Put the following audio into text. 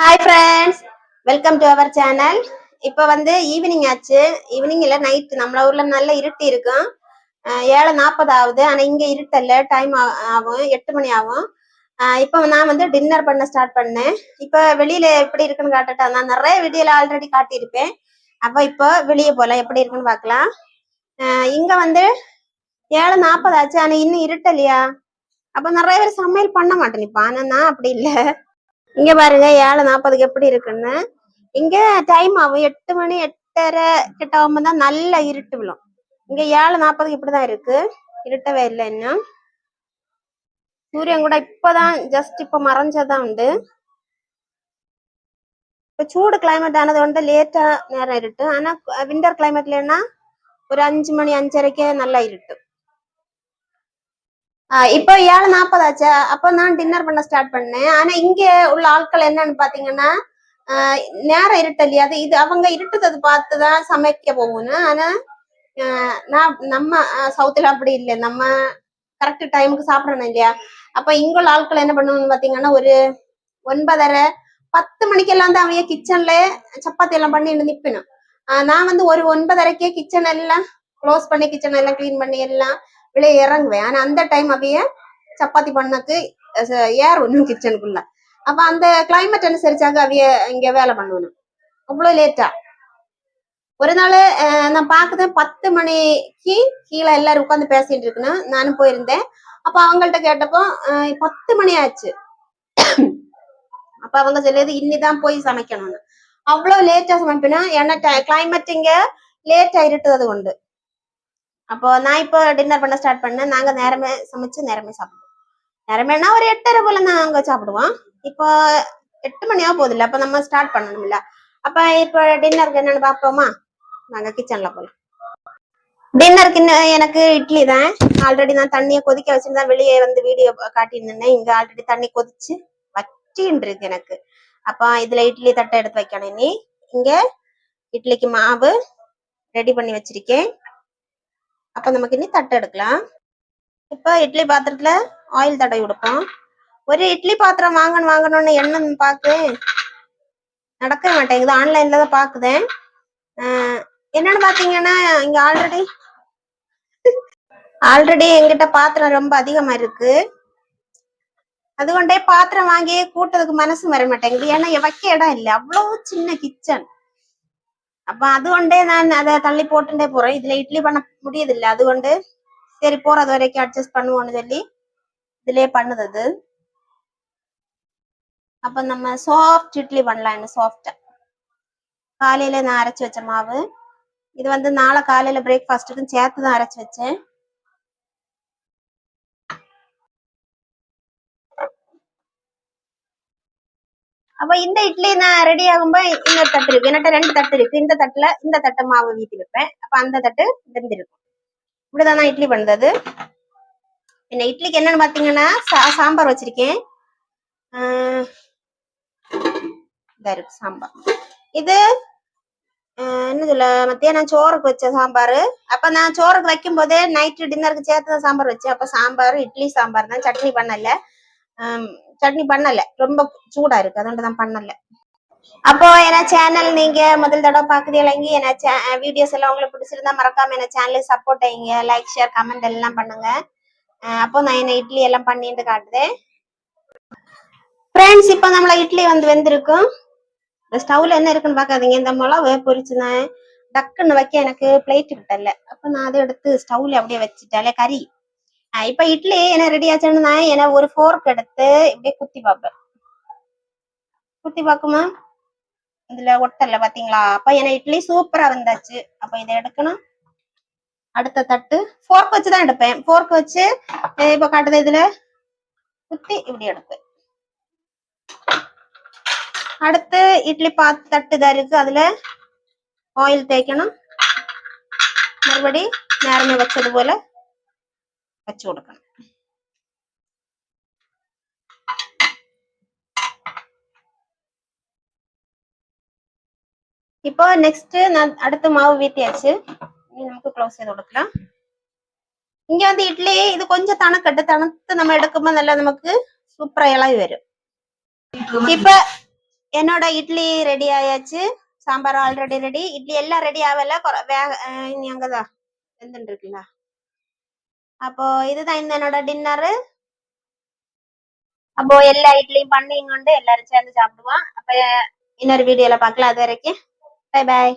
Hi friends welcome to our channel இப்போ வந்து evening ஆச்சு. ஈவினிங் இல்லை நைட் நம்மள ஊர்ல நல்ல இருட்டி இருக்கும். ஏழை ஏழு நாற்பது ஆகுது. ஆனால் இங்கே இருட்டல்ல. டைம் ஆகும். எட்டு மணி ஆகும். அஹ் இப்போ நான் வந்து டின்னர் பண்ண ஸ்டார்ட் பண்ணேன். இப்போ வெளியில எப்படி இருக்குன்னு காட்டுட்டா நான் நிறைய வீடியோவில் ஆல்ரெடி காட்டியிருப்பேன். அப்போ இப்போ வெளியே போகலாம் எப்படி இருக்குன்னு பார்க்கலாம். இங்கே இங்க வந்து ஏழு நாற்பது ஆச்சு. ஆனால் இன்னும் இருட்டலையா அப்போ நிறைய பேர் சமையல் பண்ண மாட்டேன் இப்போ ஆனால் நான் அப்படி இல்லை. இங்க பாருங்க ஏழு நாற்பதுக்கு எப்படி இருக்குன்னு? இங்க டைம் ஆகும். எட்டு மணி எட்டரை கிட்ட ஆகும்போது தான் நல்ல இருட்டு விழும். இங்க ஏழு நாற்பதுக்கு இப்படிதான் இருக்கு. இருட்டவே இல்லை இன்னும். சூரியன் கூட இப்பதான் ஜஸ்ட் இப்ப மறைஞ்சதான் உண்டு. இப்ப சூடு கிளைமேட் ஆனது வந்து லேட்டா நேரம் இருட்டு. ஆனா விண்டர் கிளைமேட்லன்னா ஒரு அஞ்சு மணி அஞ்சரைக்கே நல்லா இருட்டு. இப்போ ஏழு நாற்பது ஆச்சு. அப்போ நான் டின்னர் பண்ண ஸ்டார்ட் பண்ணேன். ஆனா இங்க உள்ள ஆட்கள் என்னன்னு பாத்தீங்கன்னா ஆஹ் நேரம் இருட்டலையா அது இது அவங்க இருட்டுறது பார்த்து தான் சமைக்க போகணும் ஆனா ஆஹ் நான் நம்ம சவுத்துல அப்படி இல்லை. நம்ம கரெக்ட் டைமுக்கு சாப்பிடணும் இல்லையா? அப்ப இங்க உள்ள ஆட்கள் என்ன பண்ணுவாங்கன்னு பாத்தீங்கன்னா ஒரு ஒன்பதரை பத்து மணிக்கெல்லாம் தான் அவங்க கிச்சன்ல சப்பாத்தி எல்லாம் பண்ணி நிக்கணும் ஆஹ் நான் வந்து ஒரு ஒன்பதரைக்கே கிச்சன் எல்லாம் க்ளோஸ் பண்ணி கிச்சன் எல்லாம் க்ளீன் பண்ணி எல்லாம் வெளியே இறங்குவேன். ஆனா அந்த டைம் அப்படியே சப்பாத்தி பண்ணக்கு ஏர் ஒன்றும் கிச்சனுக்குள்ள அப்ப அந்த கிளைமேட் அனுசரிச்சாக்க அவைய இங்க வேலை பண்ணணும் அவ்வளோ லேட்டா ஒரு நாள் நான் பார்க்குறேன் பத்து மணிக்கு கீழே எல்லாரும் உட்காந்து பேசிட்டு இருக்கணும் நானும் போயிருந்தேன். அப்போ அவங்கள்ட்ட கேட்டப்போ பத்து மணி ஆச்சு. அப்ப அவங்க சொல்லியது இன்னிதான் போய் சமைக்கணும்னு. அவ்வளோ லேட்டாக சமைப்பினா? ஏன்னா கிளைமேட் இங்க லேட்டாக இருட்டுறது உண்டு. அப்போ நான் இப்போ டின்னர் பண்ண ஸ்டார்ட் பண்ணேன். நாங்க நேரமே சமைச்சு நேரமே சாப்பிடுவோம். நேரமேனா ஒரு எட்டரை போல நாங்க சாப்பிடுவோம். இப்போ எட்டு மணியா போதில்ல அப்போ அப்ப நம்ம ஸ்டார்ட் பண்ணணும்ல. அப்ப இப்போ டின்னருக்கு என்னன்னு பார்ப்போமா? நாங்க கிச்சன்ல போலாம். டின்னருக்கு இன்னும் எனக்கு இட்லி தான். ஆல்ரெடி நான் தண்ணியை கொதிக்க வச்சிருந்தா வெளியே வந்து வீடியோ காட்டியிருந்தேன் இங்க ஆல்ரெடி தண்ணி கொதிச்சு வச்சின்னு இருக்கு எனக்கு. அப்ப இதுல இட்லி தட்டை எடுத்து வைக்கணும் இனி. இங்க இட்லிக்கு மாவு ரெடி பண்ணி வச்சிருக்கேன். அப்ப நமக்கு இனி தட்டை எடுக்கலாம். இப்போ இட்லி பாத்திரத்துல ஆயில் தடவி கொடுப்போம் ஒரு இட்லி பாத்திரம் வாங்கணும் வாங்கணும்னு எண்ணம் பாக்கு நடக்க மாட்டேங்குது. ஆன்லைன்ல தான் பாக்குதேன் ஆஹ் என்னன்னு பாத்தீங்கன்னா இங்க ஆல்ரெடி ஆல்ரெடி எங்கிட்ட பாத்திரம் ரொம்ப அதிகமா இருக்கு. அதுகொண்டே பாத்திரம் வாங்கி கூட்டதுக்கு மனசு வர மாட்டேங்குது. ஏன்னா வைக்க இடம் இல்லை. அவ்வளவு சின்ன கிச்சன் அப்ப அதுகொண்டே நான் அதை தள்ளி போட்டுட்டே போறேன் இதுல இட்லி பண்ண முடியுது இல்ல அதுகொண்டு சரி போறது வரைக்கும் அட்ஜஸ்ட் பண்ணுவோம்னு சொல்லி இதுலயே பண்ணுது அது அப்ப நம்ம சாஃப்ட் இட்லி பண்ணலாம் சாஃப்டா காலையில நான் அரைச்சு வச்ச மாவு இது வந்து நாளை காலையில பிரேக்ஃபாஸ்ட்டுக்கும் சேர்த்து தான் அரைச்சு வச்சேன் அப்ப இந்த இட்லி நான் ரெடி ஆகும்போது இன்னொரு தட்டு இருக்கு. என்கிட்ட ரெண்டு தட்டு இருக்கு. இந்த தட்டுல இந்த தட்டை மாவு வீத்தி வைப்பேன். அப்ப அந்த தட்டு வெந்திருக்கும். இப்படிதான் நான் இட்லி பண்றது? என்ன இட்லிக்கு என்னன்னு பாத்தீங்கன்னா சா- சாம்பார் வச்சிருக்கேன். ஆஹ் இதா இருக்கு சாம்பார். இது என்ன சொல்ல மத்தியானம் சோறுக்கு வச்ச சாம்பார். அப்ப நான் சோறுக்கு வைக்கும் போதே நைட்டு டின்னருக்கு சேர்த்து தான் சாம்பார் வச்சேன். அப்ப சாம்பார் இட்லி சாம்பார் தான். சட்னி பண்ணல. சட்னி பண்ணல. ரொம்ப சூடா இருக்கு. அதோட தான் பண்ணல. அப்போ என்ன சேனல் நீங்க முதல் தடவை பாக்குறீங்க என்ன வீடியோஸ் எல்லாம் உங்களுக்கு பிடிச்சிருந்தா மறக்காம என்ன சேனலை சப்போர்ட் செய்யுங்க லைக் ஷேர் கமெண்ட் எல்லாம் பண்ணுங்க. அப்போ நான் என்ன இட்லி எல்லாம் பண்ணிட்டு காட்டுதேன் ஃப்ரெண்ட்ஸ் இப்போ நம்மள இட்லி வந்து வெந்திருக்கும். இந்த ஸ்டவ்ல என்ன இருக்குன்னு பாக்காதீங்க இந்த மிளகு பொரிச்சுனேன் டக்குன்னு வைக்க எனக்கு பிளேட் விட்டல அப்ப நான் அதை எடுத்து ஸ்டவ்ல அப்படியே வச்சுட்டாலே கறி. இப்ப இட்லி என்ன ரெடி ஆச்சுன்னு நான் என்ன ஒரு ஃபோர்க் எடுத்து இப்படியே குத்தி பார்ப்பேன். குத்தி பார்க்குமா இதுல ஒட்டல பாத்தீங்களா? அப்ப என்ன இட்லி சூப்பரா வந்தாச்சு. அப்ப இதை எடுக்கணும். அடுத்த தட்டு ஃபோர்க் வச்சு தான் எடுப்பேன். ஃபோர்க் வச்சு இப்ப காட்டுது இதுல. குத்தி இப்படி எடுப்பேன். அடுத்து இட்லி பாத்து தட்டு தான் இருக்கு. அதுல ஆயில் தேய்க்கணும். மறுபடி நேரமே வச்சது போல வச்சு கொடுக்கணும் இப்போ நெக்ஸ்ட் நான் அடுத்த மாவு வீத்தியாச்சு இனி நமக்கு க்ளோஸ் செய்து கொடுக்கலாம் இங்க வந்து இட்லி இது கொஞ்சம் தணக்கட்டு தணுத்து நம்ம எடுக்கும்போது நல்லா நமக்கு சூப்பரா இளவி வரும் இப்ப என்னோட இட்லி ரெடி ஆயாச்சு சாம்பார் ஆல்ரெடி ரெடி இட்லி எல்லாம் ரெடி ஆகல கொற- வேக அஹ் இனி அங்கதான் வெந்துட்டு இருக்குல்ல அப்போ இதுதான் இந்த என்னோட டின்னரு அப்போ எல்லா இட்லியும் பண்ணி கொண்டு எல்லாரும் சேர்ந்து சாப்பிடுவோம். அப்ப இன்னொரு வீடியோல பார்க்கலாம். அது வரைக்கும். Bye bye